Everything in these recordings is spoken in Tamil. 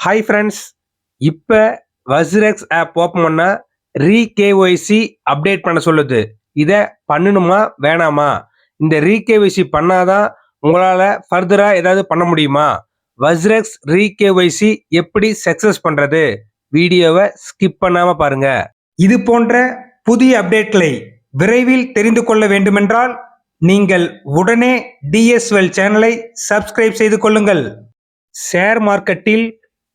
ஹாய் ஃப்ரெண்ட்ஸ் இப்போ வஸ்ரெக்ஸ் ஆப் ஓப்பன் பண்ணால் ரீ கேஒய்சி அப்டேட் பண்ண சொல்லுது. இதை பண்ணணுமா வேணாமா? இந்த ரீ கேஒய்சி பண்ணாதான் உங்களால் ஃபர்தராக ஏதாவது பண்ண முடியுமா? வஸ்ரெக்ஸ் ரீ கேஒய்சி எப்படி சக்ஸஸ் பண்ணுறது வீடியோவை ஸ்கிப் பண்ணாமல் பாருங்கள் இது போன்ற புதிய அப்டேட்களை விரைவில் தெரிந்து கொள்ள வேண்டுமென்றால் நீங்கள் உடனே டிஎஸ்எல் சேனலை சப்ஸ்கிரைப் செய்து கொள்ளுங்கள். ஷேர் மார்க்கெட்டில்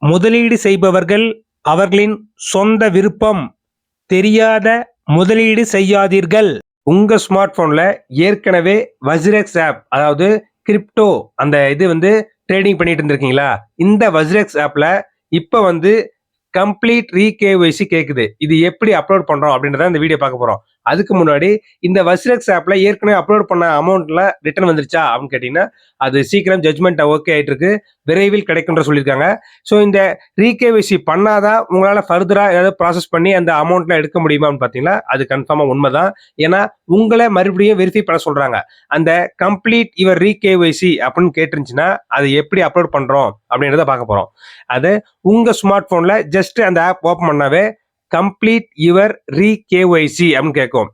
முதலீடு செய்பவர்கள் அவர்களின் சொந்த விருப்பம் தெரியாத முதலீடு செய்யாதீர்கள். உங்க ஸ்மார்ட் போன்ல ஏற்கனவே வஜ்ரெக்ஸ் ஆப் அதாவது கிரிப்டோ அந்த இது வந்து ட்ரேடிங் பண்ணிட்டு இருந்திருக்கீங்களா? இந்த வஜ்ரெக்ஸ் ஆப்ல இப்போ வந்து கம்ப்ளீட் ரீகேஒய்சி கேக்குது. இது எப்படி அப்லோட் பண்றோம் அப்படின்றத இந்த வீடியோ பார்க்க போறோம். அதுக்கு முன்னாடி இந்த வசிரக்ஸ் ஆப்ல ஏற்கனவே அப்லோட் பண்ண அமௌண்ட்ல ரிட்டர்ன் வந்துருச்சா அப்படின்னு கேட்டீங்கன்னா அது சீக்கிரம் ஜட்மெண்ட்டை ஓகே ஆயிட்டு இருக்கு விரைவில் கிடைக்கும்ன்ற சொல்லியிருக்காங்க. ஸோ இந்த ரீகேவிசி பண்ணாதான் உங்களால் ஃபர்தராக ஏதாவது ப்ராசஸ் பண்ணி அந்த அமௌண்ட்லாம் எடுக்க முடியுமான்னு பார்த்தீங்கன்னா அது கன்ஃபார்மா உண்மைதான். ஏன்னா உங்களை மறுபடியும் வெரிஃபை பண்ண சொல்கிறாங்க அந்த கம்ப்ளீட் யுவர் ரீகேவைசி அப்படின்னு கேட்டுருந்துச்சுன்னா அதை எப்படி அப்லோட் பண்ணுறோம் அப்படின்றத பார்க்க போகிறோம் அது உங்கள் ஸ்மார்ட் ஃபோனில் ஜஸ்ட் அந்த ஆப் ஓப்பன் பண்ணாவே கம்ப்ளீட் யுவர் ரீ கேஒய்சி அப்படின்னு கேட்கும்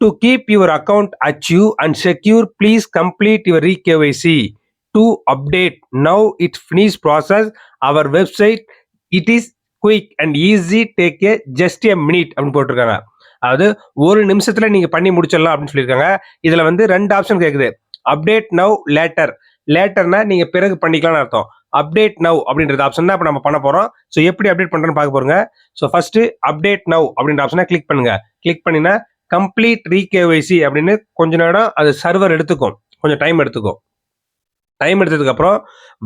to keep your account achieve and secure please complete your re KYC to update now it finish process our website it is quick and easy take a just a minute அப்படின்னு போட்டிருக்காங்க அதாவது ஒரு நிமிஷத்தில் நீங்கள் பண்ணி முடிச்சிடலாம் அப்படின்னு சொல்லியிருக்காங்க இதில் வந்து ரெண்டு ஆப்ஷன் கேட்குது அப்டேட் நவ் லேட்டர் லேட்டர்னா நீங்கள் பிறகு பண்ணிக்கலாம்னு அர்த்தம். அப்டேட் நவ் அப்படின்றது ஆப்ஷன் தான் இப்போ நம்ம பண்ண போறோம். ஸோ எப்படி அப்டேட் பண்றேன்னு பார்க்க போறோங்க. ஸோ ஃபர்ஸ்ட் அப்டேட் நவ் அப்படின்ற ஆப்ஷனை கிளிக் பண்ணுங்க. கிளிக் பண்ணினா கம்ப்ளீட் ரீகேஒய்சி அப்படின்னு கொஞ்ச நேரம் அது சர்வர் எடுத்துக்கும். கொஞ்சம் டைம் எடுத்துக்கும். டைம் எடுத்ததுக்கு அப்புறம்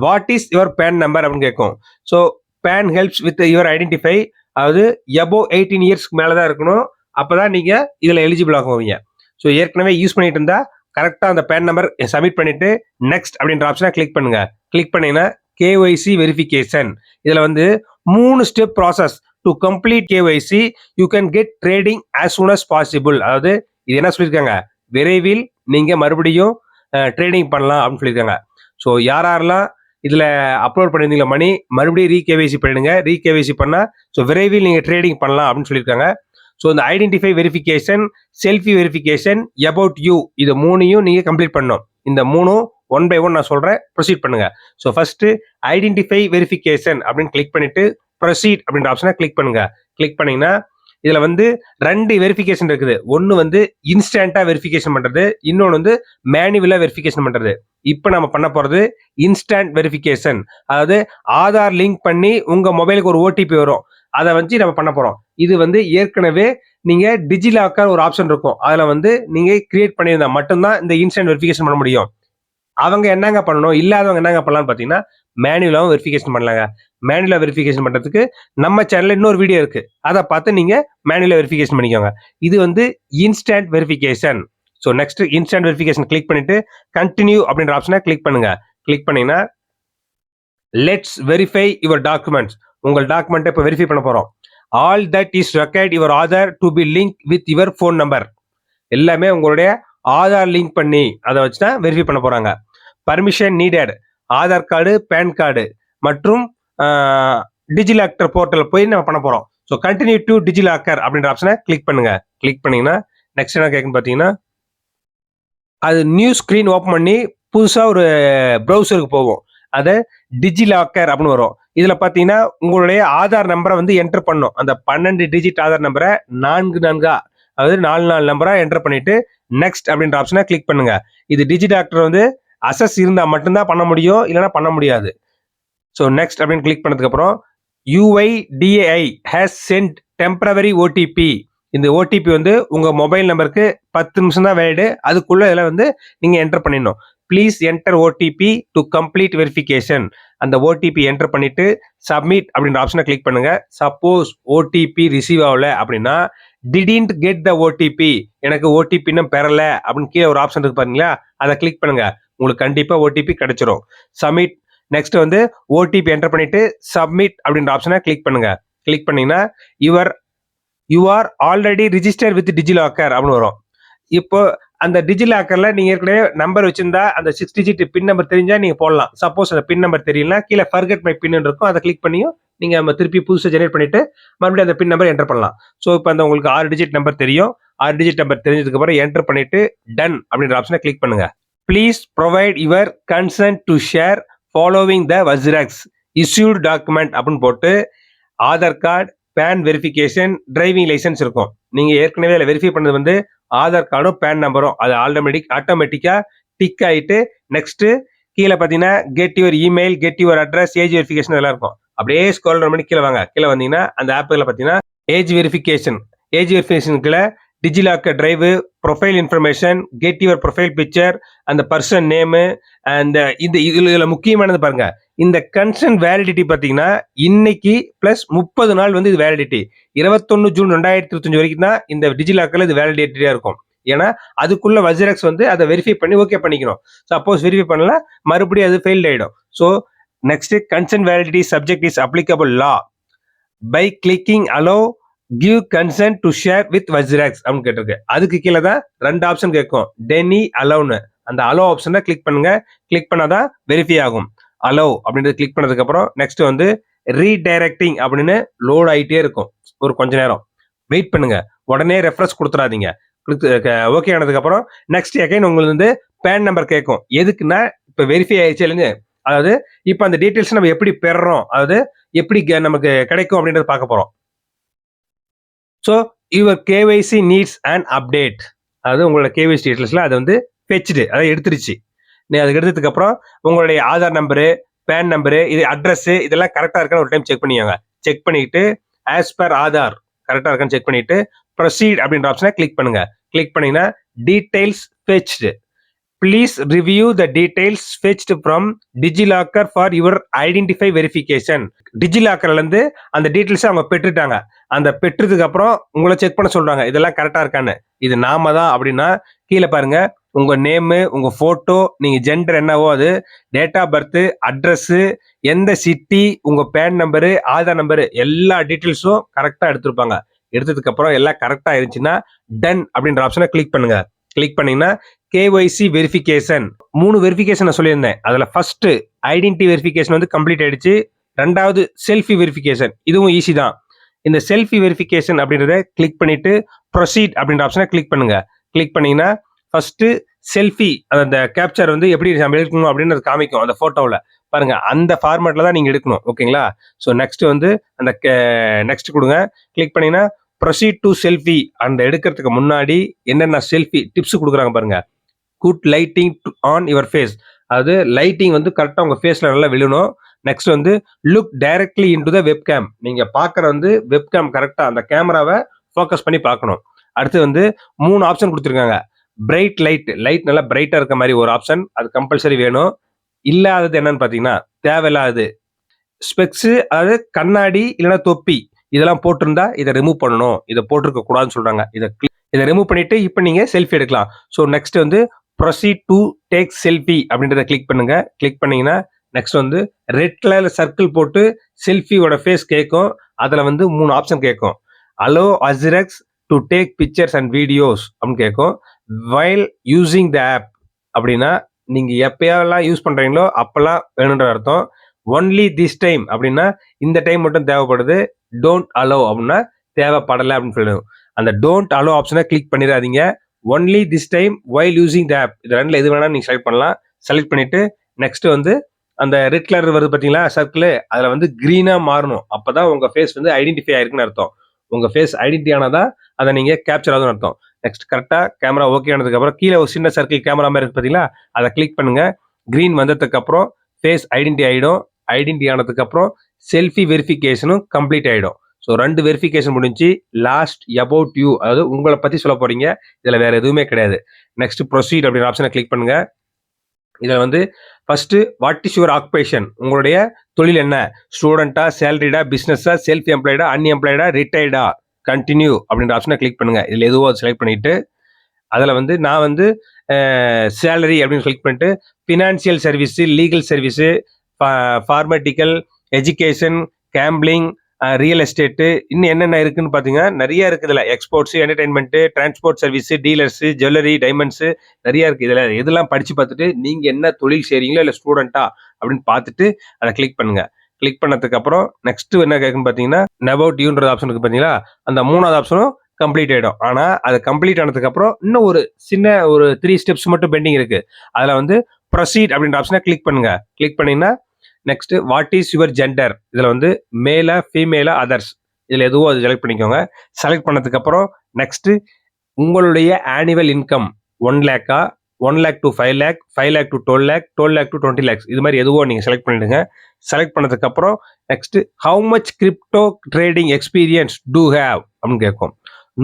what is your PAN number அப்படின்னு கேட்கும். So PAN helps with your identify அதாவது எபோ எயிட்டீன் இயர்ஸ்க்கு மேலே தான் இருக்கணும். அப்போ தான் நீங்கள் இதில் எலிஜிபிள் ஆகுவீங்க. ஸோ ஏற்கனவே யூஸ் பண்ணிட்டு இருந்தால் கரெக்டாக அந்த பேன் நம்பர் சப்மிட் பண்ணிவிட்டு நெக்ஸ்ட் அப்படின்ற ஆப்ஷனை கிளிக் பண்ணுங்கள் கிளிக் பண்ணீங்கன்னா கேஒய்சி வெரிஃபிகேஷன் இதில் வந்து மூணு step process to complete KYC you can get trading as soon as possible அதாவது இது என்ன சொல்லியிருக்காங்க? விரைவில் நீங்கள் மறுபடியும் ட்ரேடிங் பண்ணலாம் அப்படின்னு சொல்லியிருக்காங்க. ஸோ யார் யாரெல்லாம் இதில் அப்லோட் பண்ணியிருந்தீங்களா மணி மறுபடியும் ரீகேவைசி பண்ணிடுங்க. ரீகேவைசி பண்ணால் ஸோ விரைவில் நீங்கள் ட்ரேடிங் பண்ணலாம் அப்படின்னு சொல்லியிருக்காங்க. ஸோ இந்த identify verification selfie verification about you இது மூணையும் நீங்கள் கம்ப்ளீட் பண்ணணும். இந்த மூணும் ஒன் பை ஒன் நான் சொல்கிறேன் ப்ரொசீட் பண்ணுங்க. ஸோ ஃபஸ்ட்டு ஐடென்டிஃபை வெரிஃபிகேஷன் அப்படின்னு கிளிக் பண்ணிட்டு ப்ரொசீட் அப்படின்ற ஆப்ஷனை கிளிக் பண்ணுங்க. கிளிக் பண்ணிங்கன்னா இதில் வந்து ரெண்டு வெரிஃபிகேஷன் இருக்குது. ஒன்று வந்து இன்ஸ்டண்ட்டாக வெரிஃபிகேஷன் பண்ணுறது இன்னொன்று வந்து மேனுவலாக வெரிஃபிகேஷன் பண்ணுறது இப்போ நம்ம பண்ண போகிறது இன்ஸ்டன்ட் வெரிஃபிகேஷன் அதாவது ஆதார் லிங்க் பண்ணி உங்கள் மொபைலுக்கு ஒரு ஓடிபி வரும். அதை வச்சு நம்ம பண்ண போகிறோம் இது வந்து ஏற்கனவே நீங்கள் டிஜிலாக்கர் ஒரு ஆப்ஷன் இருக்கும். அதில் வந்து நீங்கள் கிரியேட் பண்ணியிருந்தால் மட்டும்தான் இந்த இன்ஸ்டன்ட் வெரிஃபிகேஷன் பண்ண முடியும். அவங்க என்னங்க பண்ணணும்? இல்லாதவங்க என்னங்க பண்ணலாம்னு பார்த்தீங்கன்னா மேனுவலாகவும் வெரிஃபிகேஷன் பண்ணலாங்க. மேனுவலாக வெரிஃபிகேஷன் பண்ணுறதுக்கு நம்ம சேனலில் இன்னொரு வீடியோ இருக்குது அதை பார்த்து நீங்கள் மேனுவலாக வெரிஃபிகேஷன் பண்ணிக்கோங்க. இது வந்து instant verification so next instant verification click பண்ணிட்டு கண்டினியூ அப்படின்ற ஆப்ஷனை கிளிக் பண்ணுங்க. கிளிக் பண்ணீங்கன்னா லெட்ஸ் வெரிஃபை யுவர் டாக்குமெண்ட்ஸ் உங்கள் டாக்குமெண்ட்டை இப்போ வெரிஃபை பண்ண போகிறோம் all that is required your Aadhaar to be link with your phone number எல்லாமே உங்களுடைய ஆதார் லிங்க் பண்ணி அதை வச்சு தான் வெரிஃபை பண்ண போகிறாங்க permission needed Aadhaar card PAN card மற்றும் டிஜிலாக்கர் போர்ட்டல் போய் நம்ம பண்ண போகிறோம் ஸோ கண்டினியூ டு டிஜிலாக்கர் அப்படின்ற ஆப்ஷனை கிளிக் பண்ணுங்க. கிளிக் பண்ணீங்கன்னா நெக்ஸ்ட் என்ன கேட்குன்னு பார்த்தீங்கன்னா அது நியூ ஸ்க்ரீன் ஓப்பன் பண்ணி புதுசாக ஒரு ப்ரௌசருக்கு போகும். அது டிஜிலாக்கர் அப்படின்னு வரும். இதில் பார்த்தீங்கன்னா உங்களுடைய ஆதார் நம்பரை வந்து என்டர் பண்ணும். அந்த பன்னெண்டு டிஜிட் ஆதார் நம்பரை நான்கு நான்கா அதாவது நாலு நாலு நம்பராக என்டர் பண்ணிட்டு நெக்ஸ்ட் அப்படின்ற ஆப்ஷனை கிளிக் பண்ணுங்க. இது டிஜிடாக்டர் வந்து அசஸ் இருந்தால் மட்டும்தான் பண்ண முடியும் இல்லைன்னா பண்ண முடியாது. ஸோ நெக்ஸ்ட் அப்படின்னு கிளிக் பண்ணதுக்கப்புறம் UIDAI has sent temporary OTP இந்த ஓடிபி வந்து உங்கள் மொபைல் நம்பருக்கு பத்து நிமிஷம் தான் வேலிடு அதுக்குள்ளே இதில் வந்து நீங்கள் என்டர் பண்ணிடணும். Please enter OTP to complete verification அந்த ஓடிபி என்டர் பண்ணிட்டு சப்மிட் அப்படின்ற ஆப்ஷனை கிளிக் பண்ணுங்க. சப்போஸ் ஓடிபி ரிசீவ் ஆகல அப்படின்னா டிடின்ட் கெட் த ஓடிபி எனக்கு ஓடிபி இன்னும் பெறலை அப்படின்னு கீழே ஒரு ஆப்ஷன் இருக்கு பாருங்களா அதை கிளிக் பண்ணுங்க. உங்களுக்கு கண்டிப்பாக ஓடிபி கிடைச்சிரும். சப்மிட் நெக்ஸ்ட் வந்து ஓடிபி என்டர் பண்ணிட்டு சப்மிட் அப்படின்ற ஆப்ஷனை கிளிக் பண்ணுங்க. கிளிக் பண்ணீங்கன்னா your you are already register with DigiLocker அப்படின்னு வரும். இப்போ அந்த டிஜிலாக்கர்ல நீங்க ஏற்கனவே நம்பர் வச்சிருந்தா அந்த சிக்ஸ் டிஜிட் பின் நம்பர் தெரிஞ்சா நீங்க போடலாம். சப்போஸ் அந்த பின் நம்பர் தெரியலனா கீழே ஃபர்கெட் மை பின் இருக்கும். அதை கிளிக் பண்ணியும் நீங்க நம்ம திருப்பி புதுசாக ஜெனரேட் பண்ணிட்டு மறுபடியும் அந்த பின் நம்பர் என்டர் பண்ணலாம். ஸோ இப்போ அந்த உங்களுக்கு ஆறு டிஜிட் நம்பர் தெரியும். ஆறு டிஜிட் நம்பர் தெரிஞ்சதுக்கு அப்புறம் என்டர் பண்ணிட்டு டன் அப்படின்ற ஆப்ஷனை கிளிக் பண்ணுங்க. Please provide your consent to share following the WazirX issued document அப்படின்னு போட்டு Aadhaar card PAN verification driving licence இருக்கும். நீங்கள் ஏற்கனவே அதில் வெரிஃபை பண்ணது வந்து ஆதார் கார்டும் பேன் நம்பரும் அது ஆட்டோமேட்டிக் ஆட்டோமேட்டிக்காக டிக் ஆகிட்டு நெக்ஸ்ட்டு கீழே பார்த்தீங்கன்னா get your email get your address age verification எல்லாம் இருக்கும். அப்படியே ஸ்கோல் பண்ணி கீழே வாங்க. கீழே வந்தீங்கன்னா அந்த ஆப்பில் பார்த்தீங்கன்னா age verification age வெரிஃபிகேஷனுக்குள்ள DigiLocker drive profile information get your profile picture அந்த பர்சன் நேமு அந்த இந்த இதில் இதில் முக்கியமானது பாருங்க. இந்த கன்சன்ட் வேலிடிட்டி பார்த்தீங்கன்னா இன்னைக்கு ப்ளஸ் முப்பது நாள் வந்து இது வேலிடிட்டி இருபத்தொன்னு ஜூன் ரெண்டாயிரத்தி இருபத்தஞ்சு வரைக்கும் தான் இந்த டிஜிலாக்கரில் இது வேலிடிட்டியாக இருக்கும். ஏன்னா அதுக்குள்ள வஜ்ரக்ஸ் வந்து அதை வெரிஃபை பண்ணி ஓகே பண்ணிக்கணும் சப்போஸ் வெரிஃபை பண்ணல மறுபடியும் அது ஃபெயில் ஆகிடும் so next consent validity subject is applicable law by clicking allow give consent to share with WazirX அப்படின்னு கேட்டிருக்கு. அதுக்கு கீழே தான் ரெண்டு ஆப்ஷன் கேட்கும். டெனி அலோன்னு அந்த அலோ ஆப்ஷனை கிளிக் பண்ணுங்க. கிளிக் பண்ணாதான் வெரிஃபை ஆகும். அலோ அப்படின்றது கிளிக் பண்ணதுக்கு அப்புறம் நெக்ஸ்ட் வந்து ரீடைரக்டிங் அப்படின்னு லோட் ஆகிட்டே இருக்கும். ஒரு கொஞ்ச நேரம். வெயிட் பண்ணுங்க. உடனே ரெஃபரன்ஸ் கொடுத்துறாதீங்க. ஓகே ஆனதுக்கு அப்புறம் நெக்ஸ்ட் அகைன் உங்களுக்கு வந்து பேன் நம்பர் கேட்கும். எதுக்குன்னா இப்போ வெரிஃபை ஆயிடுச்சு இல்லைங்க. அதாவது இப்போ அந்த டீட்டெயில்ஸ் நம்ம எப்படி பெறுறோம்? அதாவது எப்படி நமக்கு கிடைக்கும் அப்படின்றத பார்க்க போகிறோம் so your KYC needs and update அதாவது உங்களோட கேவைசி டீட்டெயில்ஸில் அதை வந்து வச்சுட்டு அதை எடுத்துருச்சு. நீ அதுக்கு எடுத்ததுக்கப்புறம் உங்களுடைய ஆதார் நம்பரு பேன் நம்பரு இது அட்ரஸ்ஸு இதெல்லாம் கரெக்டாக இருக்கான்னு ஒரு டைம் செக் பண்ணிக்கோங்க. செக் பண்ணிட்டு ஆஸ் பர் ஆதார் கரெக்டாக இருக்கான்னு செக் பண்ணிட்டு ப்ரொசீட் அப்படின்ற ஆப்ஷனை கிளிக் பண்ணுங்கள் கிளிக் பண்ணிங்கன்னா details fetched please review the details fetched from DigiLocker for your identify verification டிஜிலாக்கர்லேருந்து அந்த டீட்டெயில்ஸை அவங்க பெற்றுட்டாங்க. அந்த பெற்றதுக்கு அப்புறம் உங்களை செக் பண்ண சொல்கிறாங்க இதெல்லாம் கரெக்டாக இருக்கான்னு. இது நாம தான் அப்படின்னா கீழே பாருங்க. உங்கள் நேமு உங்கள் ஃபோட்டோ நீங்கள் ஜெண்டர் என்னவோ அது டேட் ஆஃப் பர்த்து அட்ரஸ்ஸு எந்த சிட்டி உங்கள் பேன் நம்பரு ஆதார் நம்பரு எல்லா டீட்டெயில்ஸும் கரெக்டாக எடுத்திருப்பாங்க. எடுத்ததுக்கு அப்புறம் எல்லாம் கரெக்டாக இருந்துச்சுன்னா டன் அப்படின்ற ஆப்ஷனை கிளிக் பண்ணுங்கள் கிளிக் பண்ணீங்கன்னா கேஒய்சி வெரிஃபிகேஷன் மூணு வெரிஃபிகேஷன் நான் சொல்லியிருந்தேன். அதில் ஃபர்ஸ்ட் ஐடென்டி வெரிஃபிகேஷன் வந்து கம்ப்ளீட் ஆயிடுச்சு. ரெண்டாவது செல்ஃபி வெரிஃபிகேஷன் இதுவும் ஈஸி தான். இந்த செல்ஃபி வெரிஃபிகேஷன் அப்படின்றத கிளிக் பண்ணிட்டு ப்ரொசீட் அப்படின்ற ஆப்ஷனை கிளிக் பண்ணுங்க. கிளிக் பண்ணீங்கன்னா ஃபர்ஸ்ட்டு செல்ஃபி அந்த கேப்சர் வந்து எப்படி நம்ம எடுக்கணும் அப்படின்னு அது காமிக்கும் அந்த ஃபோட்டோவில் பாருங்க அந்த ஃபார்மேட்டில் தான் நீங்கள் எடுக்கணும். ஓகேங்களா? ஸோ நெக்ஸ்ட் வந்து அந்த நெக்ஸ்ட் கொடுங்க. கிளிக் பண்ணீங்கன்னா ப்ரொசீட் டு செல்ஃபி அந்த எடுக்கிறதுக்கு முன்னாடி என்னென்ன செல்ஃபி டிப்ஸ் கொடுக்குறாங்க பாருங்க. Good lighting on your face அதாவது லைட்டிங் வந்து கரெக்டாக உங்கள் ஃபேஸில் நல்லா விழணும். நெக்ஸ்ட் வந்து look directly into the webcam நீங்கள் பார்க்குற வந்து வெப்கேம் கரெக்டாக அந்த கேமராவை ஃபோக்கஸ் பண்ணி பார்க்கணும் அடுத்து வந்து மூணு ஆப்ஷன் கொடுத்துருக்காங்க. பிரைட் லைட் லைட் நல்லா பிரைட்டாக இருக்க மாதிரி ஒரு ஆப்ஷன் அது கம்பல்சரி வேணும். இல்லாதது என்னன்னு பார்த்தீங்கன்னா தேவையில்லாதது. ஸ்பெக்ஸு அதாவது கண்ணாடி இல்லைன்னா தொப்பி. இதெல்லாம் போட்டிருந்தா இதை ரிமூவ் பண்ணணும். இதை போட்டிருக்க கூடாதுன்னு சொல்றாங்க. இதை இதை ரிமூவ் பண்ணிட்டு இப்போ நீங்க செல்ஃபி எடுக்கலாம். ஸோ நெக்ஸ்ட் வந்து ப்ரொசீட் டு டேக் செல்ஃபி அப்படின்றத கிளிக் பண்ணுங்க. கிளிக் பண்ணீங்கன்னா நெக்ஸ்ட் வந்து ரெட் கலர்ல சர்க்கிள் போட்டு செல்ஃபியோட ஃபேஸ் கேட்கும் அதில் வந்து மூணு ஆப்ஷன் கேட்கும் allow WazirX to take pictures and videos அப்படின்னு கேட்கும் வைல் யூஸிங் த ஆப் அப்படின்னா நீங்கள் எப்பயாவெல்லாம் யூஸ் பண்ணுறீங்களோ அப்போல்லாம் வேணுன்ற அர்த்தம். ஒன்லி திஸ் டைம் அப்படின்னா இந்த டைம் மட்டும் தேவைப்படுது. டோன்ட் அலோ அப்படின்னா தேவைப்படலை அப்படின்னு சொல்லணும் அந்த டோன்ட் அலோ ஆப்ஷனை கிளிக் பண்ணிடாதீங்க. Only this time while using the app இது ரெண்டில் எது வேணாலும் நீங்கள் செலக்ட் பண்ணலாம். செலக்ட் பண்ணிட்டு நெக்ஸ்ட் வந்து அந்த ரெட் கலர் வருது பார்த்தீங்களா சர்க்கிள் அதில் வந்து க்ரீனாக மாறணும். அப்போ தான் உங்கள் ஃபேஸ் வந்து ஐடென்டிஃபை ஆயிருக்குன்னு அர்த்தம். உங்கள் ஃபேஸ் ஐடென்டி தான் அதை நீங்கள் கேப்சர் ஆகுதுன்னு அர்த்தம். நெக்ஸ்ட் கரெக்டாக கேமரா ஓகே ஆனதுக்கப்புறம் கீழே ஒரு சின்ன சர்க்கிள் கேமரா மாதிரி இருக்குது பார்த்தீங்களா அதை கிளிக் பண்ணுங்கள் க்ரீன் வந்ததுக்கப்புறம் ஃபேஸ் ஐடென்டி ஆகிடும் ஐடென்டி ஆனதுக்கு அப்புறம் செல்ஃபி வெரிஃபிகேஷனும் கம்ப்ளீட் ஆகிடும் ஸோ ரெண்டு வெரிஃபிகேஷன் முடிஞ்சு லாஸ்ட் அபவுட் யூ அதாவது உங்களை பற்றி சொல்ல போறீங்க. இதில் வேற எதுவுமே கிடையாது. நெக்ஸ்ட் ப்ரொசீட் அப்படின்ற ஆப்ஷனை கிளிக் பண்ணுங்க. இதில் வந்து first what is your occupation உங்களுடைய தொழில் என்ன? ஸ்டூடெண்ட்டா சேலரிடா பிஸ்னஸா செல்ஃப் எம்ப்ளாய்டா அன்எம்ப்ளாய்டா ரிட்டையர்டா கண்டினியூ அப்படின்ற ஆப்ஷனை கிளிக் பண்ணுங்க. இதில் எதுவோ செலக்ட் பண்ணிட்டு அதில் வந்து நான் வந்து சேலரி அப்படின்னு செலக்ட் பண்ணிட்டு financial service legal service pharmaceutical education gambling real estate இன்னும் என்னென்ன இருக்குன்னு பார்த்தீங்கன்னா நிறைய இருக்குது இதில். Exports entertainment transport service dealers jewellery diamonds நிறைய இருக்குது இதில். எதெல்லாம் படித்து பார்த்துட்டு நீங்கள் என்ன தொழில் செய்கிறீங்களோ இல்லை ஸ்டூடெண்ட்டா அப்படின்னு பார்த்துட்டு அதை கிளிக் பண்ணுங்கள் கிளிக் பண்ணதுக்கப்புறம் நெக்ஸ்ட்டு என்ன கேட்குன்னு பார்த்தீங்கன்னா நபவுட் யூன்றது ஆப்ஷன் இருக்குது பார்த்தீங்களா அந்த மூணாவது ஆப்ஷனும் கம்ப்ளீட் ஆகிடும் ஆனால் அது கம்ப்ளீட் ஆனதுக்கப்புறம் இன்னும் ஒரு சின்ன ஒரு த்ரீ ஸ்டெப்ஸ் மட்டும் பெண்டிங் இருக்குது அதில் வந்து ப்ரொசீட் அப்படின்ற ஆப்ஷனை கிளிக் பண்ணுங்கள் கிளிக் பண்ணிங்கன்னா next what is your gender இதில் வந்து மேலா ஃபீமேலா அதர்ஸ் இதில் எதுவோ அது செலக்ட் பண்ணிக்கோங்க. செலக்ட் பண்ணதுக்கப்புறம் நெக்ஸ்ட்டு உங்களுடைய annual income one லேக்கா one lakh to five lakh five lakh to twelve lakh twelve lakh to twenty lakhs இது மாதிரி எதுவோ நீங்கள் செலக்ட் பண்ணிடுங்க. செலக்ட் பண்ணதுக்கப்புறம் next next how much crypto trading experience do have அப்படின்னு கேட்கும்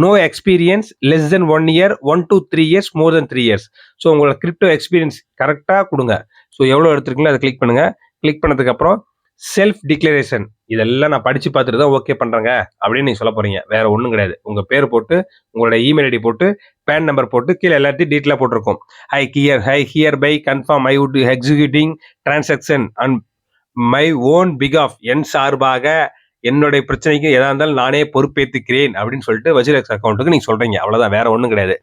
no experience less than one year one to three years more than three years so உங்களோட கிரிப்டோ எக்ஸ்பீரியன்ஸ் கரெக்டாக கொடுங்க. ஸோ எவ்வளோ எடுத்துருக்கீங்களோ அதை கிளிக் பண்ணுங்கள் கிளிக் பண்ணதுக்கு அப்புறம் செல்ஃப் டிக்ளரேஷன் இதெல்லாம் நான் படிச்சு பார்த்துட்டு தான் ஓகே பண்றேங்க அப்படின்னு நீங்க சொல்ல போறீங்க. வேற ஒன்றும் கிடையாது. உங்க பேர் போட்டு உங்களோட இமெயில் ஐடி போட்டு பேன் நம்பர் போட்டு கீழே எல்லாத்தையும் டீட்டெயிலாக போட்டிருக்கும். I here I hereby confirm I would executing transaction and my own pick of என் சார்பாக என்னுடைய பிரச்சனைக்கு எதா இருந்தாலும் நானே பொறுப்பேற்றுக்கிறேன் அப்படின்னு சொல்லிட்டு வஜிரக்ஸ் அக்கௌண்ட்டுக்கு நீங்க சொல்றீங்க. அவ்வளவுதான் வேற ஒன்றும் கிடையாது.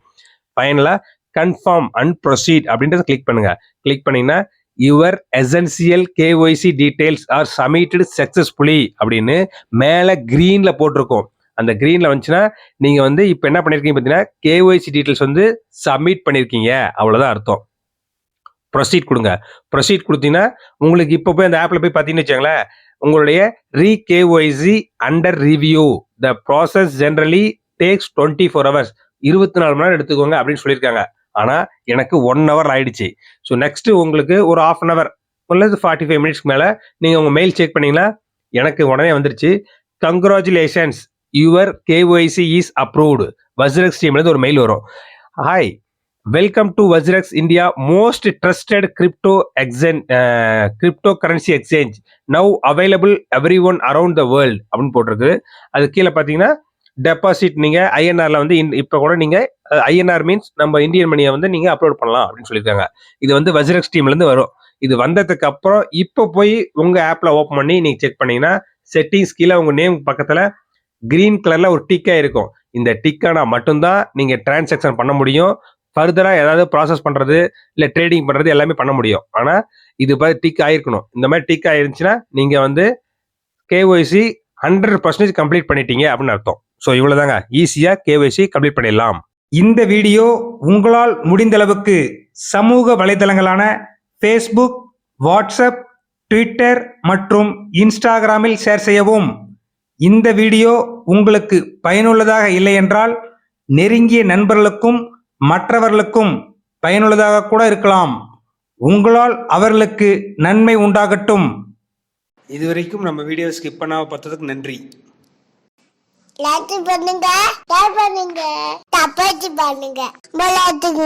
ஃபைனலாக கன்ஃபார்ம் அண்ட் ப்ரொசீட் அப்படின்றத கிளிக் பண்ணுங்க. கிளிக் பண்ணீங்கன்னா your essential KYC details are submitted successfully அப்படின்னு மேலே க்ரீனில் போட்டிருக்கோம். அந்த க்ரீனில் வந்துச்சுன்னா நீங்கள் வந்து இப்போ என்ன பண்ணியிருக்கீங்க பார்த்தீங்கன்னா கேஒய்சி டீடைல்ஸ் வந்து சப்மிட் பண்ணியிருக்கீங்க அவ்வளோதான் அர்த்தம். ப்ரொசீட் கொடுங்க. ப்ரொசீட் கொடுத்தீங்கன்னா உங்களுக்கு இப்போ போய் அந்த ஆப்பில் போய் பார்த்தீங்கன்னு வச்சுங்களேன் உங்களுடைய re KYC under review the process generally takes twenty four hours இருபத்தி நாலு மணி நேரம் எடுத்துக்கோங்க அப்படின்னு சொல்லியிருக்காங்க. ஆனால் எனக்கு ஒன் ஹவர் ஆயிடுச்சு. ஸோ நெக்ஸ்ட்டு உங்களுக்கு ஒரு ஆஃப் அன் ஹவர் அல்லது ஃபார்ட்டி ஃபைவ் மினிட்ஸ்க்கு மேலே நீங்கள் உங்கள் மெயில் செக் பண்ணிங்களா எனக்கு உடனே வந்துருச்சு. Congratulations your KYC is approved WazirX டீம்லேருந்து ஒரு மெயில் வரும். Hi welcome to WazirX India most trusted crypto exchange cryptocurrency exchange now available everyone around the world அப்படின்னு போட்டிருக்கு அது கீழே பார்த்தீங்கன்னா டெபாசிட் நீங்கள் ஐஎன்ஆரில் வந்து இன் இப்போ கூட நீங்கள் ஐஎன்ஆர் மீன்ஸ் நம்ம இந்தியன் மணியை வந்து நீங்கள் அப்லோட் பண்ணலாம் அப்படின்னு சொல்லியிருக்காங்க. இது வந்து வஜ்ரக்ஸ் டீம்லேருந்து வரும். இது வந்ததுக்கு அப்புறம் இப்போ போய் உங்கள் ஆப்பில் ஓப்பன் பண்ணி நீங்கள் செக் பண்ணீங்கன்னா செட்டிங்ஸ் கீழே உங்கள் நேம் பக்கத்தில் கிரீன் கலரில் ஒரு டிக்காக இருக்கும். இந்த டிக்கானா மட்டும்தான் நீங்கள் டிரான்சாக்ஷன் பண்ண முடியும். ஃபர்தராக ஏதாவது ப்ராசஸ் பண்ணுறது இல்லை ட்ரேடிங் பண்ணுறது எல்லாமே பண்ண முடியும். ஆனால் இது மாதிரி டிக் ஆகிருக்கணும் இந்த மாதிரி டிக் ஆயிருந்துச்சுன்னா நீங்கள் வந்து கேஒய்சி ஹண்ட்ரட் பர்சன்டேஜ் கம்ப்ளீட் பண்ணிட்டீங்க அப்படின்னு அர்த்தம். ஸோ இவ்வளோதாங்க ஈஸியாக கேஒய்சி கம்ப்ளீட் பண்ணிடலாம். இந்த வீடியோ உங்களால் முடிந்த அளவுக்கு சமூக வலைதளங்களான ஃபேஸ்புக் வாட்ஸ்அப் ட்விட்டர் மற்றும் இன்ஸ்டாகிராமில் ஷேர் செய்யவும். இந்த வீடியோ உங்களுக்கு பயனுள்ளதாக இல்லை என்றால் நெருங்கிய நண்பர்களுக்கும் மற்றவர்களுக்கும் பயனுள்ளதாக கூட இருக்கலாம். உங்களால் அவர்களுக்கு நன்மை உண்டாகட்டும். இதுவரைக்கும் நம்ம வீடியோ ஸ்கிப் பண்ணாமல் பார்த்ததுக்கு நன்றி. லைக் பண்ணுங்க. ஷேர் பண்ணுங்க? தப்பாச்சு பண்ணுங்க. விளையாட்டுங்க